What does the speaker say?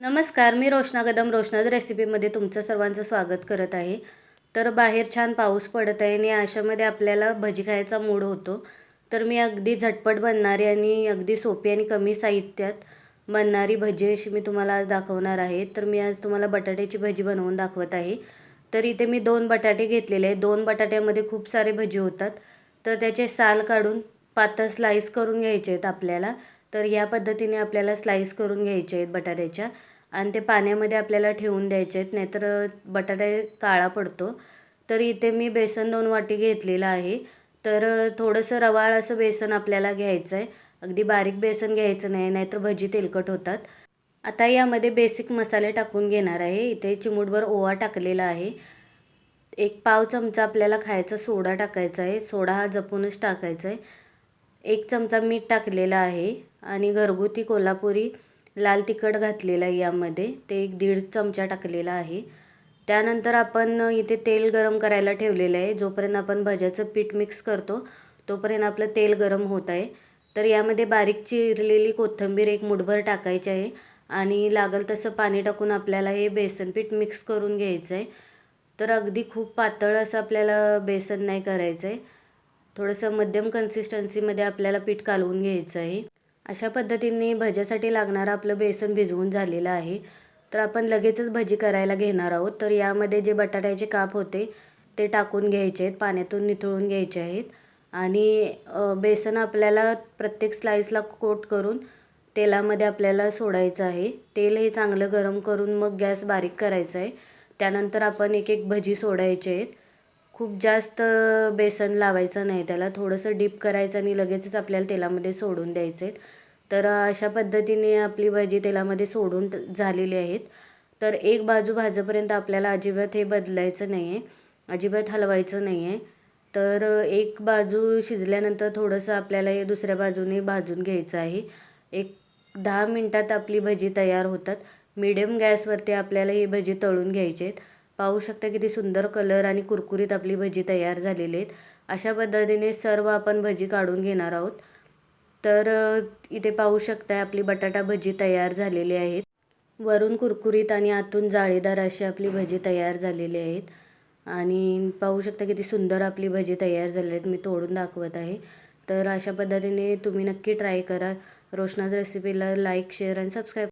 नमस्कार मी रोशना कदम. रोशनाज रेसिपीमध्ये तुमचं सर्वांचं स्वागत करत आहे. तर बाहेर छान पाऊस पडत आहे आणि अशामध्ये आपल्याला भजी खायचा मूड होतो. तर मी अगदी झटपट बनणारी आणि अगदी सोपी आणि कमी साहित्यात बनणारी भजी अशी मी तुम्हाला आज दाखवणार आहे. तर मी आज तुम्हाला बटाट्याची भजी बनवून दाखवत आहे. तर इथे मी दोन बटाटे घेतलेले आहेत. दोन बटाट्यामध्ये खूप सारे भजी होतात. तर त्याचे साल काढून पातळ स्लाईस करून घ्यायचे आहेत आपल्याला. तर या पद्धतीने आपल्याला स्लाईस करून घ्यायचे आहेत बटाट्याच्या. आणि ते पाण्यामध्ये आपल्याला ठेवून द्यायचे आहेत नाहीतर बटाटा काळा पडतो. तर इथे मी बेसन दोन वाटी घेतलेलं आहे. तर थोडंसं रवाळ असं बेसन आपल्याला घ्यायचं आहे. अगदी बारीक बेसन घ्यायचं नाही नाहीतर भजी तेलकट होतात. आता यामध्ये बेसिक मसाले टाकून घेणार आहे. इथे चिमूटभर ओवा टाकलेला आहे. एक पाव चमचा आपल्याला खायचा सोडा टाकायचा आहे. सोडा हा जपूनच टाकायचा आहे. एक चमचा मीठ टाकलेला आहे. आणि घरगुती कोल्हापुरी लाल तिखट घातलेलं आहे यामध्ये. ते एक दीड चमचा टाकलेला आहे. त्यानंतर आपण इथे तेल गरम करायला ठेवलेलं आहे. जोपर्यंत आपण भज्याचं पीठ मिक्स करतो तोपर्यंत आपलं तेल गरम होत आहे. तर यामध्ये बारीक चिरलेली कोथिंबीर एक मुठभर टाकायची आहे आणि लागल तसं पाणी टाकून आपल्याला हे बेसन पीठ मिक्स करून घ्यायचं आहे. तर अगदी खूप पातळ असं आपल्याला बेसन नाही करायचं आहे. थोडंसं मध्यम कन्सिस्टन्सीमध्ये आपल्याला पीठ कालवून घ्यायचं आहे. अशा पद्धतीने भज्यासाठी लागणारं आपलं बेसन भिजवून झालेलं आहे. तर आपण लगेचच भजी करायला घेणार आहोत. तर यामध्ये जे बटाट्याचे काप होते ते टाकून घ्यायचे आहेत. पाण्यातून निथळून घ्यायचे आहेत. आणि बेसन आपल्याला प्रत्येक स्लाईसला कोट करून तेलामध्ये आपल्याला सोडायचं आहे. तेल हे चांगलं गरम करून मग गॅस बारीक करायचा आहे. त्यानंतर आपण एक एक भजी सोडायचे आहेत. खूप जास्त बेसन लावायचं नाही त्याला. थोडंसं डीप करायचं आणि लगेचच आपल्याला तेलामध्ये सोडून द्यायचे आहेत. तर अशा पद्धतीने आपली भाजी तेलामध्ये सोडून झालेली आहेत. तर एक बाजू भाजेपर्यंत आपल्याला अजिबात हे बदलायचं नाही आहे अजिबात हलवायचं नाही आहे तर एक बाजू शिजल्यानंतर थोडंसं आपल्याला हे दुसऱ्या बाजूने भाजून घ्यायचं आहे. एक दहा मिनटात आपली भजी तयार होतात. मिडियम गॅसवरती आपल्याला ही भजी तळून घ्यायची आहेत. पाहू शकता किती सुंदर कलर आणि कुरकुरीत आपली भजी तयार झालेली आहेत. अशा पद्धतीने सर्व आपण भजी काढून घेणार आहोत. तर इथे पाहू शकताय आपली बटाटा भजी तयार झालेली आहेत. वरून कुरकुरीत आणि आतून जाळीदार अशी आपली भजी तयार झालेली आहेत. आणि पाहू शकता किती सुंदर आपली भजी तयार झाली आहेत. मी तोडून दाखवत आहे. तर अशा पद्धतीने तुम्ही नक्की ट्राय करा. रोशनाज रेसिपीला लाईक शेअर आणि सबस्क्राईब